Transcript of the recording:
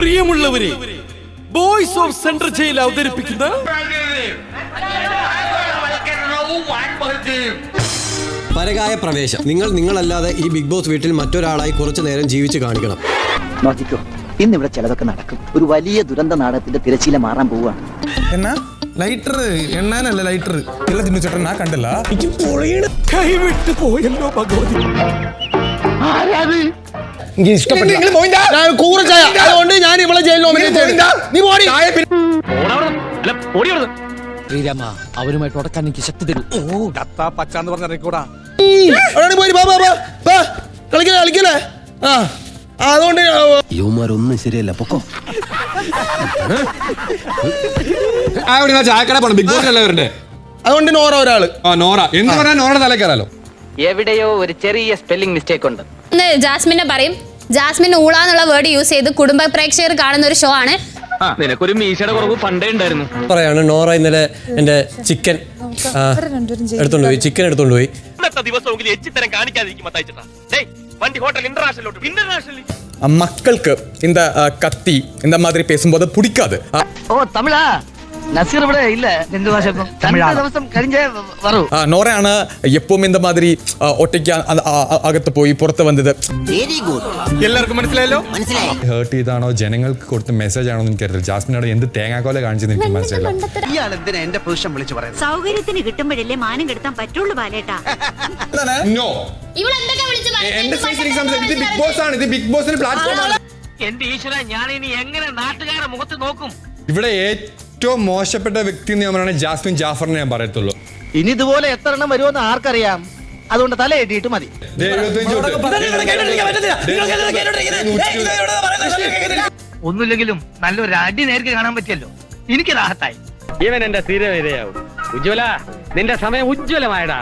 പ്രിയമുള്ളവരെ boys of central jail അവതരിപ്പിക്കുന്ന പരകായ പ്രവേശം. നിങ്ങൾ നിങ്ങളല്ലാതെ ഈ ബിഗ് ബോസ് വീട്ടിൽ മറ്റൊരാളായി കുറച്ചു നേരം ജീവിച്ചു കാണിക്കണം. നോക്കിക്കോ ഇന്നിവിടെ ചിലതൊക്കെ നടക്കും. ഒരു വലിയ ദുരന്ത നാടകത്തിന്റെ തിരശീല മാറാൻ പോവുകയാണ്. എന്നാ? ലൈറ്റർ എണ്ണാനല്ല ലൈറ്റർ ഇല്ല തിന്നു ചേട്ടൻ ഞാൻ കണ്ടില്ല? കൈവിട്ട് പോയല്ലോ ഭഗവതി. എനിക്ക് ഇഷ്ടപ്പെട്ടില്ല ഞാൻ കൂറ ചായ അതുകൊണ്ട് ഞാൻ ഇവളെ ജയിൽ നോമിനേറ്റ് നീ പോടി. ശ്രീരാമ അവരുമായിട്ട് ഉടക്കാൻ എനിക്ക് ശക്തി തരൂ. ഓ അവിടെ പോയി? ബാ ബാ ബാ ബാ. കളിക്കണേ കളിക്കലേ ആ അതുകൊണ്ട് യുവമാരൊന്നും ശരിയല്ല പൊക്കോ. ചായക്കട പോണം. ബിഗ് ബോസ് അല്ലേ അതുകൊണ്ട് നോറ ഒരാൾ. ആ നോറ. എന്ന് പറഞ്ഞാൽ നോറ എവിടെയോ ഒരു ചെറിയ സ്പെല്ലിംഗ് മിസ്റ്റേക്ക് ഉണ്ട്. ജാസ്മിനെ പറയും. ജാസ്മിൻ ഊള എന്നുള്ള വേർഡ് യൂസ് ചെയ്ത് കുടുംബ പ്രേക്ഷകർ കാണുന്ന ഒരു ഷോ ആണ് നിനക്കൊരു മീശയുടെ കുറവ് പണ്ടേ ഉണ്ടായിരുന്നു പറയാണ് നോറ ഇന്നലെ എൻ്റെ ചിക്കൻ എടുത്തോണ്ട് പോയി ചിക്കൻ എടുത്തോണ്ട് പോയി ഇന്നത്തെ ദിവസമെങ്കിലും എച്ചിത്തരം കാണിക്കാതിരിക്കും മത്തായിച്ചേട്ടാ ഡേയ് വണ്ടി ഹോട്ടൽ ഇന്റർനാഷണലോട്ട് ഇന്റർനാഷണലി மக்களுக்கு இந்த அஹ், கத்தி இந்த மாதிரி பேசும்போது பிடிக்காது அஹ், ഓ തമിഴാ നസീർ ഇവിടെ ഇല്ല. എന്ത് ഭാഷക്കും ദിവസം കഴിഞ്ഞേ വരൂ നോറയാണ്. എപ്പോഴും എന്ത മാതിരി ഒറ്റയ്ക്ക് അകത്ത് പോയി പുറത്ത് വന്നത്. എല്ലാവർക്കും മനസ്സിലായല്ലോ? ഹേർട്ട് ചെയ്താണോ? ജനങ്ങൾക്ക് കൊടുത്ത മെസ്സേജ് ആണോ എന്ന് എനിക്കറിയില്ല ജാസ്മിനോട് എന്ത് തേങ്ങാക്കോല കാണിച്ചെന്ന് എനിക്ക് മനസ്സിലായില്ല. ഇയാൾ എന്തിനാ എന്റെ വിളിച്ചു പറയുന്നത്? സൗകര്യത്തിന് കിട്ടുമ്പോഴല്ലേ മാനം കെടുത്താൻ പറ്റുള്ളൂ ബാലേട്ടാ. നോ എന്റെ ഇത് ബിഗ് ബോസ് ആണ്. ഇത് ബിഗ് ബോസിന് പ്ലാറ്റ്ഫോം ആണ്. എന്റെ ഈശ്വര ഞാൻ ഇനി എങ്ങനെ നാട്ടുകാരുടെ മുഖത്ത് നോക്കും? ഇവിടെ ഏറ്റവും മോശപ്പെട്ട വ്യക്തി എന്ന് ഞാൻ പറയുന്നത് ജാസ്മിൻ ജാഫറിനെ ഞാൻ പറയത്തുള്ളൂ. ഇനി ഇതുപോലെ എത്ര എണ്ണം വരുമെന്ന് ആർക്കറിയാം? അതുകൊണ്ട് തല എഴുതിയിട്ട് മതി. ദേ, എഴുപത്തഞ്ച് തൊട്ട്. ഒന്നുമില്ലെങ്കിലും നല്ലൊരു അടി നേരിട്ട് കാണാൻ പറ്റിയല്ലോ. എനിക്ക് രാഹത്തായി ഇവൻ എന്റെ തീരെ വിധയാവും ഉജ്ജ്വല നിന്റെ സമയം ഉജ്ജ്വലമായടാ.